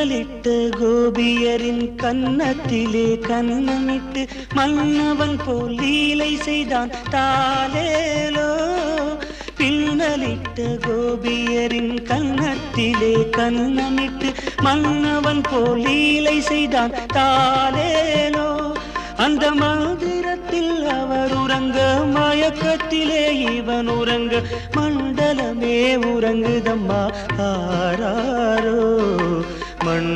பின்னலிட்ட கோபியரின் கன்னத்திலே கண்ணமிட்டு மன்னவன் போல் லீலை செய்தான் தாலேலோ பின்னலிட்ட கோபியரின் கன்னத்திலே கண்ணமிட்டு மன்னவன் போல் லீலை செய்தான் தாலேலோ அந்த மந்திரத்தில் அவர் உறங்க மயக்கத்திலே இவன் உறங்க மண்டலமே உறங்குதம்மா ஆராரோ.